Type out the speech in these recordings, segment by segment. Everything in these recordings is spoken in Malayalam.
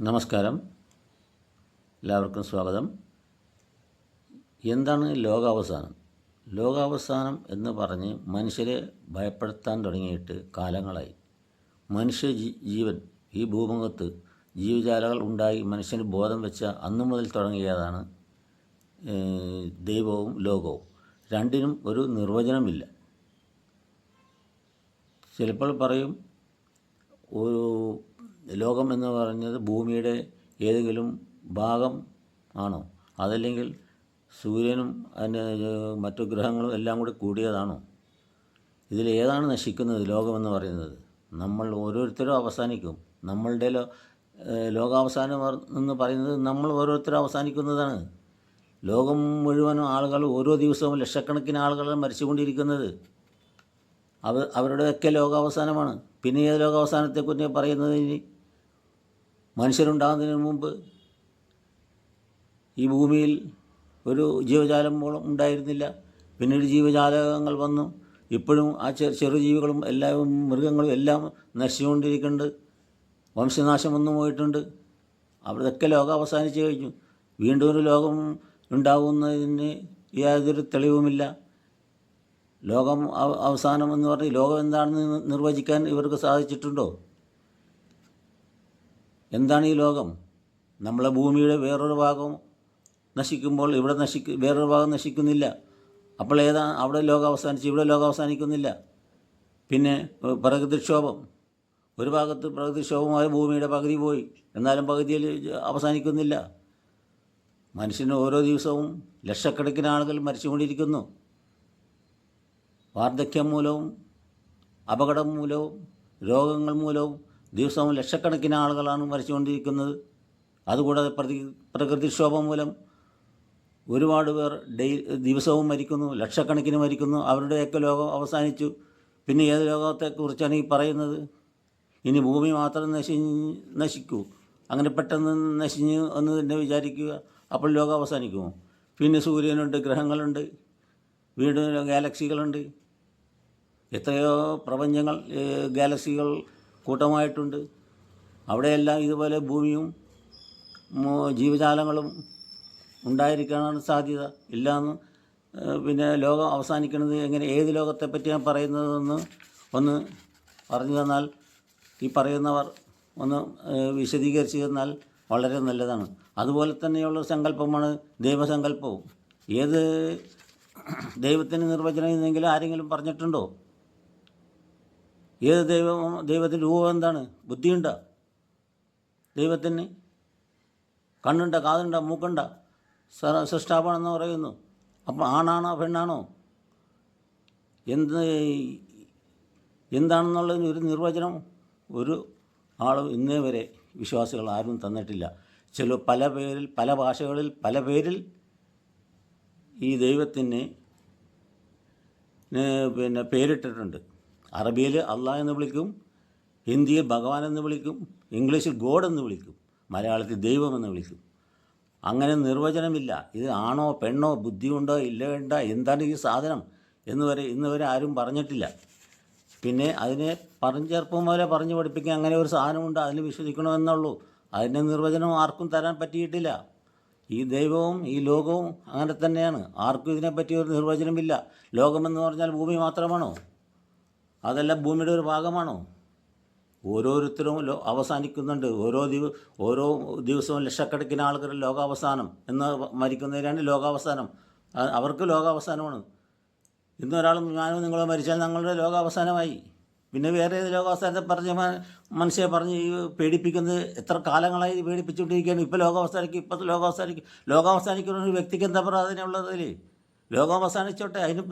നമസ്കാരം. എല്ലാവർക്കും സ്വാഗതം. എന്താണ് ലോകാവസാനം? ലോകാവസാനം എന്ന് പറഞ്ഞ് മനുഷ്യരെ ഭയപ്പെടുത്താൻ തുടങ്ങിയിട്ട് കാലങ്ങളായി. മനുഷ്യ ജീവൻ ഈ ഭൂമുഖത്ത് ജീവജാലകൾ ഉണ്ടായി മനുഷ്യന് ബോധം വെച്ച അന്നു മുതൽ തുടങ്ങിയതാണ് ദൈവവും ലോകവും. രണ്ടിനും ഒരു നിർവചനമില്ല. ചിലപ്പോൾ പറയും ഒരു ലോകം എന്ന് പറഞ്ഞത് ഭൂമിയുടെ ഏതെങ്കിലും ഭാഗം ആണോ? അതല്ലെങ്കിൽ സൂര്യനും അതിന്റെ മറ്റു ഗ്രഹങ്ങളും എല്ലാം കൂടി കൂടിയതാണോ? ഇതിൽ ഏതാണ് നശിക്കുന്നത് ലോകമെന്ന് പറയുന്നത്? നമ്മൾ ഓരോരുത്തരും അവസാനിക്കും. നമ്മളുടെ ലോ ലോകാവസാനം എന്ന് പറയുന്നത് നമ്മൾ ഓരോരുത്തരും അവസാനിക്കുന്നതാണ്. ലോകം മുഴുവനും ആളുകൾ ഓരോ ദിവസവും ലക്ഷക്കണക്കിന് ആളുകൾ മരിച്ചുകൊണ്ടിരിക്കുന്നത്. അവ അവരുടെയൊക്കെ ലോകാവസാനമാണ്. പിന്നെ ഏത് ലോകാവസാനത്തെക്കുറിച്ച് പറയുന്നത് ഇനി? മനുഷ്യരുണ്ടാകുന്നതിന് മുമ്പ് ഈ ഭൂമിയിൽ ഒരു ജീവജാലം പോലും ഉണ്ടായിരുന്നില്ല. പിന്നീട് ജീവജാലകങ്ങൾ വന്നു. ഇപ്പോഴും ആ ചെറു ചെറുജീവികളും എല്ലാവരും മൃഗങ്ങളും എല്ലാം നശിച്ചുകൊണ്ടിരിക്കുന്നുണ്ട്. വംശനാശം വന്നു പോയിട്ടുണ്ട്. അവിടെയൊക്കെ ലോകം അവസാനിച്ചു കഴിഞ്ഞു. വീണ്ടും ഒരു ലോകം ഉണ്ടാകുന്നതിന് യാതൊരു തെളിവുമില്ല. ലോകം അവസാനം എന്ന് പറഞ്ഞ് ലോകം എന്താണെന്ന് നിർവചിക്കാൻ ഇവർക്ക് സാധിച്ചിട്ടുണ്ടോ? എന്താണ് ഈ ലോകം? നമ്മളെ ഭൂമിയുടെ വേറൊരു ഭാഗം നശിക്കുമ്പോൾ ഇവിടെ നശിക്ക വേറൊരു ഭാഗം നശിക്കുന്നില്ല. അപ്പോൾ ഏതാ? അവിടെ ലോകം അവസാനിച്ച് ഇവിടെ ലോകം അവസാനിക്കുന്നില്ല. പിന്നെ പ്രകൃതിക്ഷോഭം. ഒരു ഭാഗത്ത് പ്രകൃതിക്ഷോഭമായ ഭൂമിയുടെ പകുതി പോയി. എന്നാലും പകുതിയിൽ അവസാനിക്കുന്നില്ല. മനുഷ്യന് ഓരോ ദിവസവും ലക്ഷക്കണക്കിന് ആളുകൾ മരിച്ചുകൊണ്ടിരിക്കുന്നു. വാർദ്ധക്യം മൂലവും അപകടം മൂലവും രോഗങ്ങൾ മൂലവും ദിവസവും ലക്ഷക്കണക്കിന് ആളുകളാണ് മരിച്ചുകൊണ്ടിരിക്കുന്നത്. അതുകൂടാതെ പ്രതി പ്രകൃതിക്ഷോഭം മൂലം ഒരുപാട് പേർ ഡെയ് ദിവസവും മരിക്കുന്നു ലക്ഷക്കണക്കിന് മരിക്കുന്നു. അവരുടെയൊക്കെ ലോകം അവസാനിച്ചു. പിന്നെ ഏത് ലോകത്തെക്കുറിച്ചാണ് ഈ പറയുന്നത്? ഇനി ഭൂമി മാത്രം നശി നശിക്കൂ. അങ്ങനെ പെട്ടെന്ന് നശിഞ്ഞ് എന്ന് തന്നെ വിചാരിക്കുക. അപ്പോൾ ലോകം അവസാനിക്കുമോ? പിന്നെ സൂര്യനുണ്ട് ഗ്രഹങ്ങളുണ്ട് വീണ്ടും ഗാലക്സികളുണ്ട്. എത്രയോ പ്രപഞ്ചങ്ങൾ ഗാലക്സികൾ കൂട്ടമായിട്ടുണ്ട്. അവിടെയെല്ലാം ഇതുപോലെ ഭൂമിയും ജീവജാലങ്ങളും ഉണ്ടായിരിക്കാനാണ് സാധ്യത. ഇല്ലയെന്ന് പിന്നെ ലോകം അവസാനിക്കുന്നത് എങ്ങനെ ഏത് ലോകത്തെ പറ്റിയാണ് പറയുന്നതെന്ന് ഒന്ന് പറഞ്ഞു തന്നാൽ ഈ പറയുന്നവർ ഒന്ന് വിശദീകരിച്ച് തന്നാൽ വളരെ നല്ലതാണ്. അതുപോലെ തന്നെയുള്ള സങ്കല്പമാണ് ദൈവസങ്കല്പവും. ഏത് ദൈവത്തിന് നിർവചനം ചെയ്യുന്നെങ്കിലും ആരെങ്കിലും പറഞ്ഞിട്ടുണ്ടോ? ഏത് ദൈവം ദൈവത്തിന്റെ രൂപം എന്താണ്? ബുദ്ധിയുണ്ട? ദൈവത്തിന് കണ്ണുണ്ട കാതുണ്ട മൂക്കുണ്ട? സൃഷ്ടാപണെന്ന് പറയുന്നു. അപ്പം ആണാണോ പെണ്ണാണോ? എന്ത് എന്താണെന്നുള്ളതിന് ഒരു നിർവചനം ഒരു ആളും ഇന്നേ വരെ വിശ്വാസികൾ ആരും തന്നിട്ടില്ല. ചില പല പേരിൽ പല ഭാഷകളിൽ പല പേരിൽ ഈ ദൈവത്തിന് പിന്നെ പേരിട്ടിട്ടുണ്ട്. അറബിയിൽ അള്ളാഹ് എന്ന് വിളിക്കും ഹിന്ദിയിൽ ഭഗവാൻ എന്ന് വിളിക്കും ഇംഗ്ലീഷിൽ ഗോഡ് എന്ന് വിളിക്കും മലയാളത്തിൽ ദൈവം എന്ന് വിളിക്കും. അങ്ങനെ നിർവചനമില്ല. ഇത് ആണോ പെണ്ണോ ബുദ്ധിയുണ്ടോ ഇല്ല വേണ്ട എന്താണ് ഈ സാധനം എന്ന് വരെ ഇന്ന് വരെ ആരും പറഞ്ഞിട്ടില്ല. പിന്നെ അതിനെ പറഞ്ഞു ചെറുപ്പം മുതലേ പറഞ്ഞു പഠിപ്പിക്കാൻ അങ്ങനെ ഒരു സാധനമുണ്ട് അതിന് വിശ്വസിക്കണമെന്നുള്ളൂ. അതിന്റെ നിർവചനം ആർക്കും തരാൻ പറ്റിയിട്ടില്ല. ഈ ദൈവവും ഈ ലോകവും അങ്ങനെ തന്നെയാണ്. ആർക്കും ഇതിനെപ്പറ്റി ഒരു നിർവചനമില്ല. ലോകമെന്ന് പറഞ്ഞാൽ ഭൂമി മാത്രമാണോ? അതല്ല ഭൂമിയുടെ ഒരു ഭാഗമാണോ? ഓരോരുത്തരും ലോ അവസാനിക്കുന്നുണ്ട്. ഓരോ ദിവ ഓരോ ദിവസവും ലക്ഷക്കണക്കിന് ആളുകൾ ലോകാവസാനം എന്ന് മരിക്കുന്നതിനാണ് ലോകാവസാനം. അവർക്ക് ലോകാവസാനമാണ്. ഇന്നൊരാളും ഞാനും നിങ്ങളോ മരിച്ചാൽ ഞങ്ങളുടെ ലോകാവസാനമായി. പിന്നെ വേറെ ഏത് ലോകാവസാനത്തെ പറഞ്ഞ മനുഷ്യരെ പറഞ്ഞ് ഈ പേടിപ്പിക്കുന്നത് എത്ര കാലങ്ങളായി പേടിപ്പിച്ചുകൊണ്ടിരിക്കുകയാണ്. ഇപ്പോൾ ലോകാവസാനിക്കും ഇപ്പോഴത്തെ ലോകാവസാനിക്കും ലോകാവസാനിക്കുന്ന ഒരു വ്യക്തിക്ക് എന്താ പറയുക അതിനുള്ളതിൽ ലോകാവസാനിച്ചോട്ടെ. അതിന്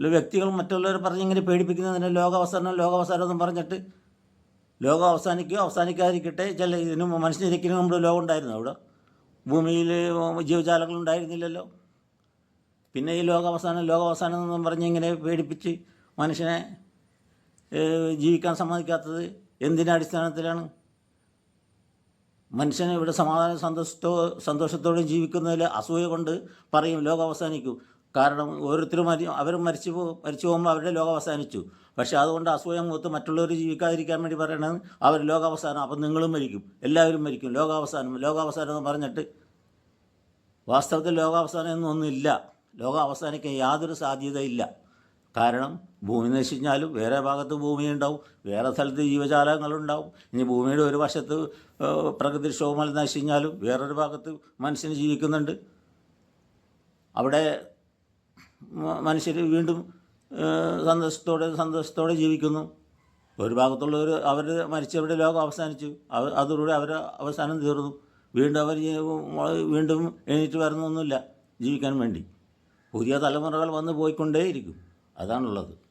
വ്യക്തികൾ മറ്റുള്ളവർ പറഞ്ഞ് ഇങ്ങനെ പേടിപ്പിക്കുന്നതിന് ലോകാവസാനം ലോകാവസാനം എന്നും പറഞ്ഞിട്ട് ലോകം അവസാനിക്കുകയോ അവസാനിക്കാതിരിക്കട്ടെ. ചില ഇതിന് മനുഷ്യരിക്കുന്നതിന് മുമ്പ് ലോകം ഉണ്ടായിരുന്നു അവിടെ. ഭൂമിയിൽ ജീവജാലങ്ങൾ ഉണ്ടായിരുന്നില്ലല്ലോ. പിന്നെ ഈ ലോകാവസാനം ലോകാവസാനം എന്നും പറഞ്ഞ് ഇങ്ങനെ പേടിപ്പിച്ച് മനുഷ്യനെ ജീവിക്കാൻ സമ്മതിക്കാത്തത് എന്തിന്റെ അടിസ്ഥാനത്തിലാണ്? മനുഷ്യനെ ഇവിടെ സമാധാന സന്തോഷത്തോ സന്തോഷത്തോടെ ജീവിക്കുന്നതിൽ അസൂയ കൊണ്ട് പറയും ലോകം അവസാനിക്കും കാരണം ഓരോരുത്തരും മരി അവർ മരിച്ചു പോ മരിച്ചു പോകുമ്പോൾ അവരുടെ ലോകം അവസാനിച്ചു. പക്ഷേ അതുകൊണ്ട് അസൂയം മൂത്ത് മറ്റുള്ളവർ ജീവിക്കാതിരിക്കാൻ വേണ്ടി പറയണത് അവർ ലോകാവസാനം അപ്പം നിങ്ങളും മരിക്കും. എല്ലാവരും മരിക്കും. ലോകാവസാനം ലോകാവസാനം എന്ന് പറഞ്ഞിട്ട് വാസ്തവത്തിൽ ലോകാവസാനം എന്നൊന്നുമില്ല. ലോകം അവസാനിക്കാൻ യാതൊരു സാധ്യതയില്ല. കാരണം ഭൂമി നശിച്ചാലും വേറെ ഭാഗത്ത് ഭൂമി ഉണ്ടാവും വേറെ സ്ഥലത്ത് ജീവജാലങ്ങളുണ്ടാവും ഇനി ഭൂമിയുടെ ഒരു വശത്ത് പ്രകൃതിക്ഷോഭം നശിച്ചാലും വേറൊരു ഭാഗത്ത് മനുഷ്യന് ജീവിക്കുന്നുണ്ട്. അവിടെ മനുഷ്യർ വീണ്ടും സന്തോഷത്തോടെ സന്തോഷത്തോടെ ജീവിക്കുന്നു. ഒരു ഭാഗത്തുള്ളവർ അവർ മരിച്ചവരുടെ ലോകം അവസാനിച്ചു. അവർ അതിലൂടെ അവർ അവസാനം തീർന്നു. വീണ്ടും അവർ വീണ്ടും എണീറ്റ് വരുന്നൊന്നുമില്ല. ജീവിക്കാൻ വേണ്ടി. പുതിയ തലമുറകൾ വന്ന് പോയിക്കൊണ്ടേയിരിക്കും. അതാണുള്ളത്.